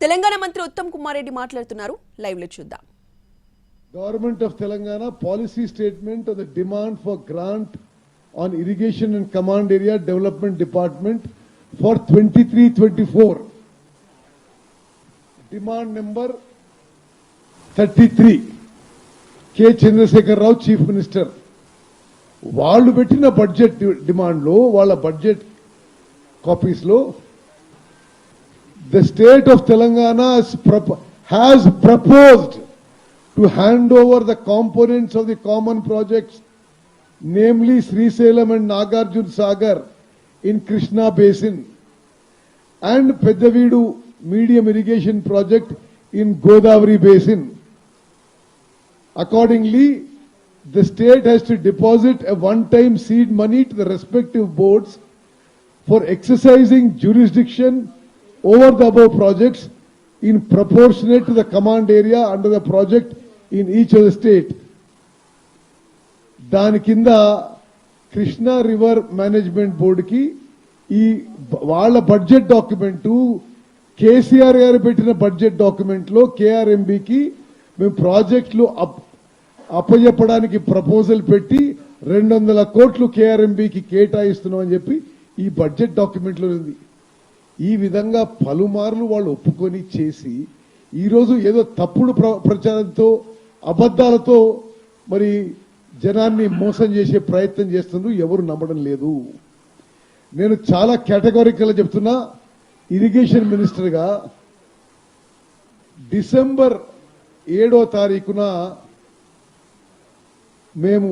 తెలంగాణ మంత్రి ఉత్తమ్ కుమార్ రెడ్డి మాట్లాడుతున్నారు. లైవ్లో చూద్దాం. Government of Telangana policy statement of the demand for grant on irrigation and command area development department for twenty three twenty four demand number thirty three K Chandrasekhar Rao chief minister వాళ్ళు పెట్టిన budget డిమాండ్లో వాళ్ళ budget కాపీస్లో the state of Telangana has, has proposed to hand over the components of the common projects, namely Sri Salem and Nagarjun Sagar in Krishna Basin and Pedavidu medium irrigation project in Godavari Basin. Accordingly, the state has to deposit a one-time seed money to the respective boards for exercising jurisdiction over the above projects in proportionate to the command area under the project in each of the state. దాని కింద Krishna river management బోర్డుకి ఈ వాళ్ళ budget document KCR గారు పెట్టిన budget డాక్యుమెంట్లో కేఆర్ఎంబికి మేము ప్రాజెక్టులు up అప్పజెప్పడానికి proposal పెట్టి రెండు వందల కోట్లు కేఆర్ఎంబికి కేటాయిస్తున్నాం అని చెప్పి ఈ బడ్జెట్ డాక్యుమెంట్లో ఉంది ఈ విధంగా పలుమార్లు వాళ్ళు ఒప్పుకొని చేసి ఈరోజు ఏదో తప్పుడు ప్ర- ప్రచారంతో అబద్ధాలతో మరి జనాన్ని మోసం చేసే ప్రయత్నం చేస్తున్నారు ఎవరు నమ్మడం లేదు. నేను చాలా కేటగారికల్ చెప్తున్నా ఇరిగేషన్ మినిస్టర్గా డిసెంబర్ ఏడో తారీఖున మేము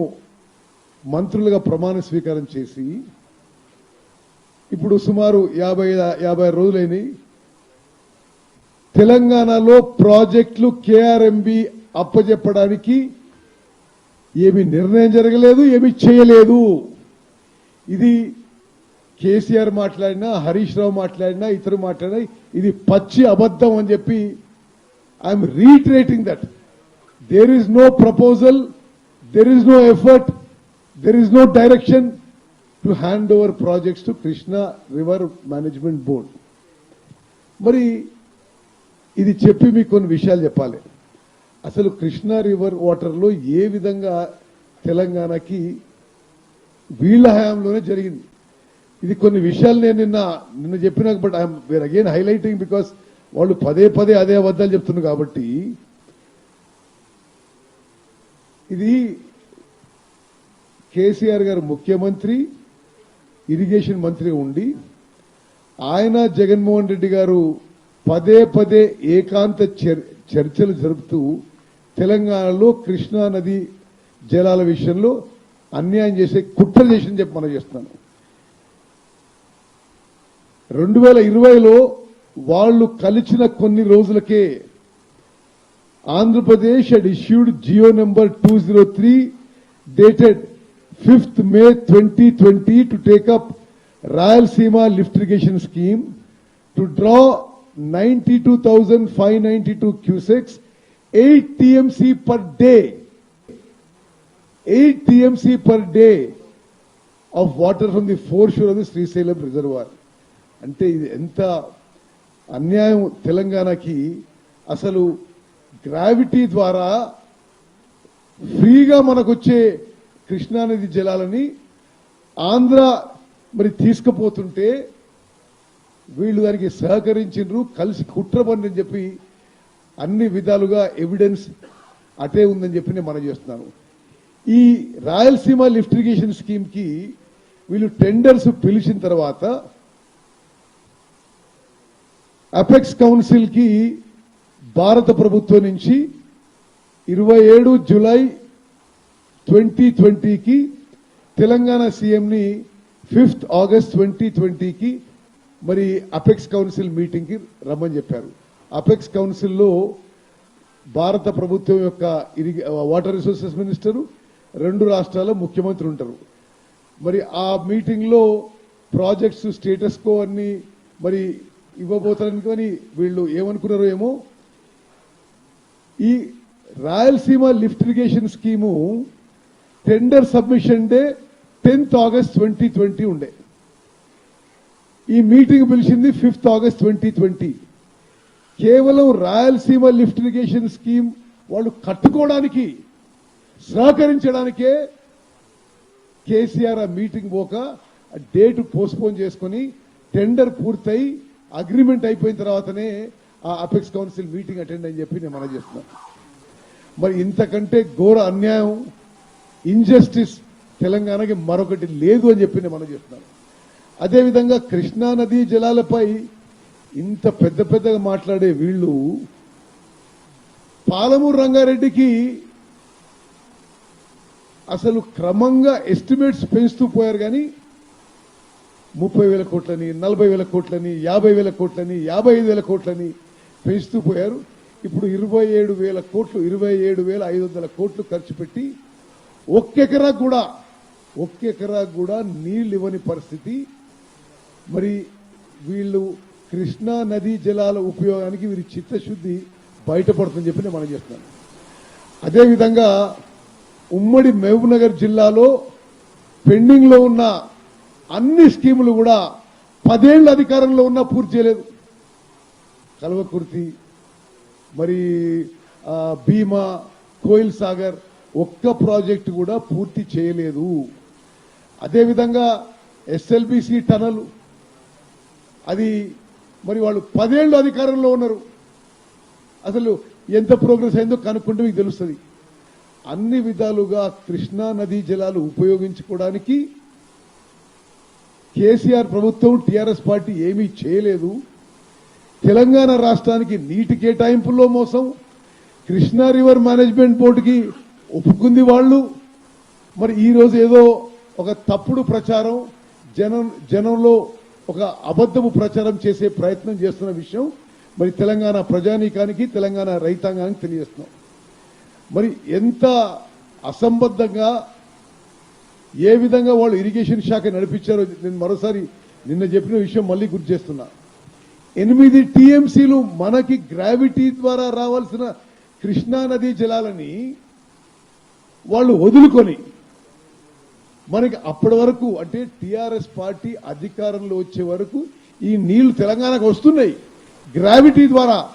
మంత్రులుగా ప్రమాణ స్వీకారం చేసి ఇప్పుడు సుమారు యాభై యాభై రోజులైనవి తెలంగాణలో ప్రాజెక్టులు కేఆర్ఎంబి అప్పజెప్పడానికి ఏమి నిర్ణయం జరగలేదు ఏమి చేయలేదు. ఇది కేసీఆర్ మాట్లాడినా హరీష్ రావు మాట్లాడినా ఇతరు మాట్లాడినా ఇది పచ్చి అబద్ధం అని చెప్పి I'm reiterating that there is no proposal there is no effort there is no direction to hand over projects to Krishna river management board మరి ఇది చెప్పి మీకు కొన్ని విషయాలు చెప్పాలి. అసలు కృష్ణా రివర్ వాటర్లో ఏ విధంగా తెలంగాణకి వీళ్ళ హయాంలోనే జరిగింది. ఇది కొన్ని విషయాలు నేను నిన్న నిన్న చెప్పినా but I'm where again highlighting because వాళ్ళు పదే పదే అదే అబద్ధాలు చెప్తున్నారు కాబట్టి ఇది కేసీఆర్ గారు ముఖ్యమంత్రి ఇరిగేషన్ మంత్రి ఉండి ఆయన జగన్మోహన్ రెడ్డి గారు పదే పదే ఏకాంత చర్- చర్చలు జరుపుతూ తెలంగాణలో కృష్ణా నది జలాల విషయంలో అన్యాయం చేసే కుట్ర చేసిందని చెప్పి మనం చేస్తున్నాను రెండు వేల ఇరవైలో వాళ్ళు కలిసిన కొన్ని రోజులకే Andhra Pradesh had issued GO number two zero three dated fifth May twenty twenty two up Rayalaseema lift irrigation scheme to draw ninety two thousand five ninety two cusecs eight TMC per day eight TMC per day of water from the foreshore అంటే ఇది ఎంత అన్యాయం తెలంగాణకి. అసలు gravity ద్వారా ఫ్రీగా మనకు వచ్చే కృష్ణానది జలాలని ఆంధ్ర మరి తీసుకుపోతుంటే వీళ్ళు దానికి సహకరించిండ్రు కలిసి కుట్ర పని చెప్పి అన్ని విధాలుగా ఎవిడెన్స్ అటే ఉందని చెప్పి నేను మనం చేస్తున్నాను. ఈ రాయలసీమ లిఫ్ట్ ఇరిగేషన్ స్కీమ్కి వీళ్ళు టెండర్స్ పిలిచిన తర్వాత అపెక్స్ కౌన్సిల్కి భారత ప్రభుత్వం నుంచి ఇరవై ఏడు జులై ట్వంటీ ట్వంటీకి తెలంగాణ సీఎంని ఫిఫ్త్ ఆగస్ట్ ట్వంటీ ట్వంటీకి మరి అపెక్స్ కౌన్సిల్ మీటింగ్కి రమ్మని చెప్పారు. అపెక్స్ కౌన్సిల్లో భారత ప్రభుత్వం యొక్క ఇరిగే వాటర్ రిసోర్సెస్ మినిస్టరు రెండు రాష్ట్రాల ముఖ్యమంత్రి ఉంటారు. మరి ఆ మీటింగ్లో ప్రాజెక్ట్స్ స్టేటస్ కో అన్ని మరి ఇవ్వబోతారని కానీ వీళ్ళు ఏమనుకున్నారో ఏమో ఈ Rayalaseema lift irrigation scheme tender submission day tenth August twenty twenty ఉండే. ఈ మీటింగ్ పిలిచింది ఫిఫ్త్ ఆగస్ట్ ట్వంటీ ట్వంటీ కేవలం రాయలసీమ లిఫ్ట్ ఇరిగేషన్ స్కీమ్ వాళ్ళు కట్టుకోవడానికి సహకరించడానికే కేసీఆర్ ఆ మీటింగ్ పోక డేట్ పోస్ట్పోన్ చేసుకుని టెండర్ పూర్తయి అగ్రిమెంట్ అయిపోయిన తర్వాతనే ఆ అపెక్స్ కౌన్సిల్ మీటింగ్ అటెండ్ అని చెప్పి నేను మనం చేస్తున్నాను మరి ఇంతకంటే ఘోర అన్యాయం ఇంజస్టిస్ తెలంగాణకి మరొకటి లేదు అని చెప్పి నేను మనం చెప్తున్నాను అదేవిధంగా కృష్ణా నదీ జలాలపై ఇంత పెద్ద పెద్దగా మాట్లాడే వీళ్ళు పాలమూరు రంగారెడ్డికి అసలు క్రమంగా ఎస్టిమేట్స్ పెంచుతూ పోయారు కానీ ముప్పై వేల కోట్లని నలభై వేల కోట్లని యాభై వేల కోట్లని యాభై ఐదు వేల కోట్లని పెంచుతూ పోయారు. ఇప్పుడు ఇరవై ఏడు వేల కోట్లు ఇరవై ఏడు వేల ఐదు వందల కోట్లు ఖర్చు పెట్టి ఒక్కెకరా కూడా ఒక్కెకరా కూడా నీళ్ళు ఇవ్వని పరిస్థితి. మరి వీళ్ళు కృష్ణా నదీ జలాల ఉపయోగానికి వీరి చిత్తశుద్ధి బయటపడుతుందని చెప్పి నేను మనం చేస్తున్నాను. అదేవిధంగా ఉమ్మడి మహబూబ్నగర్ జిల్లాలో పెండింగ్లో ఉన్న అన్ని స్కీములు కూడా పదేళ్ళ అధికారంలో ఉన్నా పూర్తి చేయలేదు. కల్వకుర్తి మరి భీమా కోయిల్ సాగర్ ఒక్క ప్రాజెక్టు కూడా పూర్తి చేయలేదు. అదేవిధంగా ఎస్ఎల్బిసి టనల్ అది మరి వాళ్ళు పదేళ్ళు అధికారంలో ఉన్నారు. అసలు ఎంత ప్రోగ్రెస్ అయిందో కనుక్కుంటే మీకు తెలుస్తుంది. అన్ని విధాలుగా కృష్ణా నదీ జలాలు ఉపయోగించుకోవడానికి కేసీఆర్ ప్రభుత్వం టీఆర్ఎస్ పార్టీ ఏమీ చేయలేదు. తెలంగాణ రాష్ట్రానికి నీటి కేటాయింపుల్లో మోసం. కృష్ణా రివర్ మేనేజ్మెంట్ బోర్డుకి ఒప్పుకుంది వాళ్ళు. మరి ఈరోజు ఏదో ఒక తప్పుడు ప్రచారం జనం జనంలో ఒక అబద్ధపు ప్రచారం చేసే ప్రయత్నం చేస్తున్న విషయం మరి తెలంగాణ ప్రజానీకానికి తెలంగాణ రైతాంగానికి తెలియజేస్తున్నాం. మరి ఎంత అసంబద్ధంగా ఏ విధంగా వాళ్ళు ఇరిగేషన్ శాఖ నడిపించారో నేను మరోసారి నిన్న చెప్పిన విషయం మళ్ళీ గుర్తు చేస్తున్నా. ఎనిమిది టీఎంసీలు మనకి గ్రావిటీ ద్వారా రావాల్సిన కృష్ణా నదీ జలాలని వాళ్ళు వదులుకొని. మనకి అప్పటి వరకు అంటే టిఆర్ఎస్ పార్టీ అధికారంలో వచ్చే వరకు ఈ నీళ్ళు తెలంగాణకు వస్తున్నాయి. గ్రావిటీ ద్వారా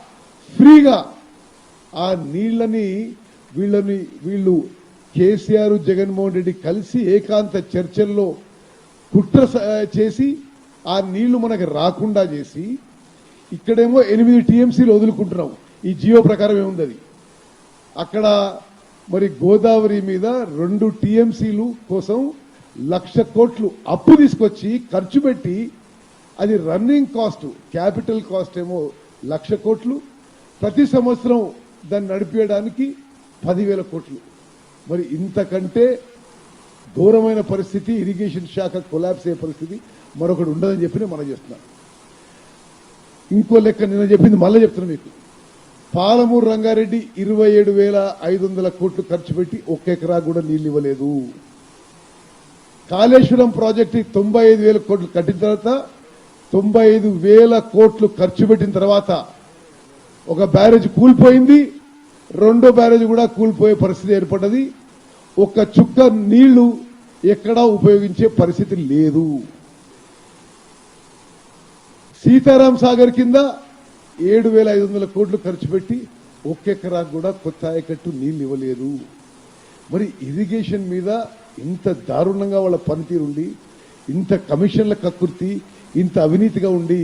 ఫ్రీగా ఆ నీళ్ళని వీళ్ళని వీళ్ళు కేసీఆర్ జగన్మోహన్ రెడ్డి కలిసి ఏకాంత చర్చల్లో కుట్ర స- చేసి ఆ నీళ్ళు మనకి రాకుండా చేసి ఇక్కడేమో ఎనిమిది టీఎంసీలు వదులుకుంటున్నాం. ఈ జియో ప్రకారం ఏముంది అది? అక్కడ మరి గోదావరి మీద రెండు టీఎంసీలు కోసం లక్ష కోట్లు అప్పు తీసుకొచ్చి ఖర్చు పెట్టి అది రన్నింగ్ కాస్ట్ క్యాపిటల్ కాస్ట్ ఏమో లక్ష కోట్లు. ప్రతి సంవత్సరం దాన్ని నడిపేయడానికి పదివేల కోట్లు. మరి ఇంతకంటే ఘోరమైన పరిస్థితి ఇరిగేషన్ శాఖ కొలాబ్స్ అయ్యే పరిస్థితి మరొకటి ఉండదని చెప్పి నేను మనం చేస్తున్నాను. ఇంకో లెక్క నిన్న చెప్పింది మళ్ళీ చెప్తున్నా మీకు. పాలమూరు రంగారెడ్డి ఇరవై ఏడు వేల ఐదు వందల కోట్లు ఖర్చు పెట్టి ఒక్క ఎకరా కూడా నీళ్ళు ఇవ్వలేదు. కాళేశ్వరం ప్రాజెక్టు తొంభై ఐదు వేల కోట్లు కట్టిన తర్వాత తొంభై ఐదు వేల కోట్లు ఖర్చు పెట్టిన తర్వాత ఒక బ్యారేజ్ కూలిపోయింది. రెండో బ్యారేజ్ కూడా కూలిపోయే పరిస్థితి ఏర్పడ్డది. ఒక్క చుక్క నీళ్ళు ఎక్కడా ఉపయోగించే పరిస్థితి లేదు. సీతారాం సాగర్ కింద ఏడు వేల ఐదు వందల కోట్లు ఖర్చు పెట్టి ఒక్కెకరాకు కూడా కొత్త ఆయకట్టు నీళ్ళు ఇవ్వలేదు. మరి ఇరిగేషన్ మీద ఇంత దారుణంగా వాళ్ళ పనితీరు ఉండి ఇంత కమిషన్ల కక్కుర్తి ఇంత అవినీతిగా ఉండి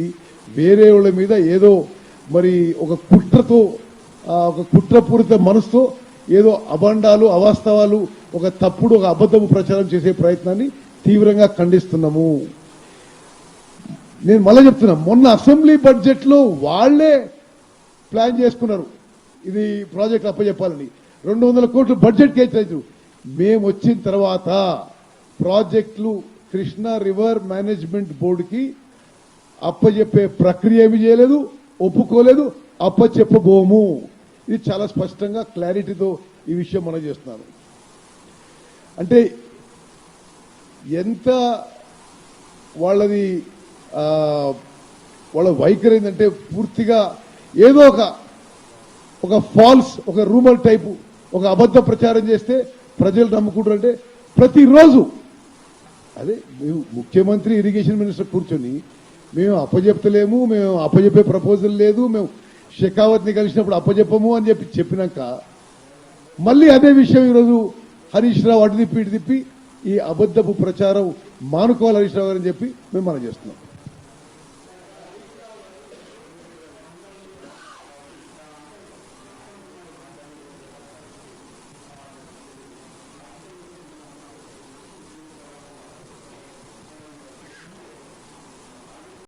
వేరే వాళ్ళ మీద ఏదో మరి ఒక కుట్రతో ఒక కుట్రపూరిత మనసుతో ఏదో అబండాలు అవాస్తవాలు ఒక తప్పుడు ఒక అబద్ధపు ప్రచారం చేసే ప్రయత్నాన్ని తీవ్రంగా ఖండిస్తున్నాము. నేను మళ్ళీ చెప్తున్నా మొన్న అసెంబ్లీ బడ్జెట్లో వాళ్ళే ప్లాన్ చేసుకున్నారు. ఇది ప్రాజెక్ట్ అప్పచెప్పాలని. రెండు వందల కోట్లు బడ్జెట్ కేటాయించారు. మేము వచ్చిన తర్వాత ప్రాజెక్టులు కృష్ణా రివర్ మేనేజ్మెంట్ బోర్డుకి అప్పచెప్పే ప్రక్రియ ఏమి చేయలేదు ఒప్పుకోలేదు అప్పచెప్పబోము. ఇది చాలా స్పష్టంగా క్లారిటీతో ఈ విషయం మనం చేస్తున్నాను అంటే ఎంత వాళ్ళది వాళ్ళ వైఖరి ఏంటంటే పూర్తిగా ఏదో ఒక ఒక ఫాల్స్ ఒక రూమర్ టైపు ఒక అబద్ధ ప్రచారం చేస్తే ప్రజలు నమ్ముకుంటారంటే ప్రతిరోజు అదే మేము ముఖ్యమంత్రి ఇరిగేషన్ మినిస్టర్ కూర్చొని మేము అప్పజెప్తలేము మేము అప్పజెప్పే ప్రపోజల్ లేదు మేము షెకావత్ని కలిసినప్పుడు అప్పజెప్పము అని చెప్పి చెప్పినాక మళ్ళీ అదే విషయం ఈరోజు హరీష్ రావు అటు తిప్పి ఇటు తిప్పి ఈ అబద్ధపు ప్రచారం మానుకోవాలి హరీష్ రావు గారు అని చెప్పి మేము మనం చేస్తున్నాం.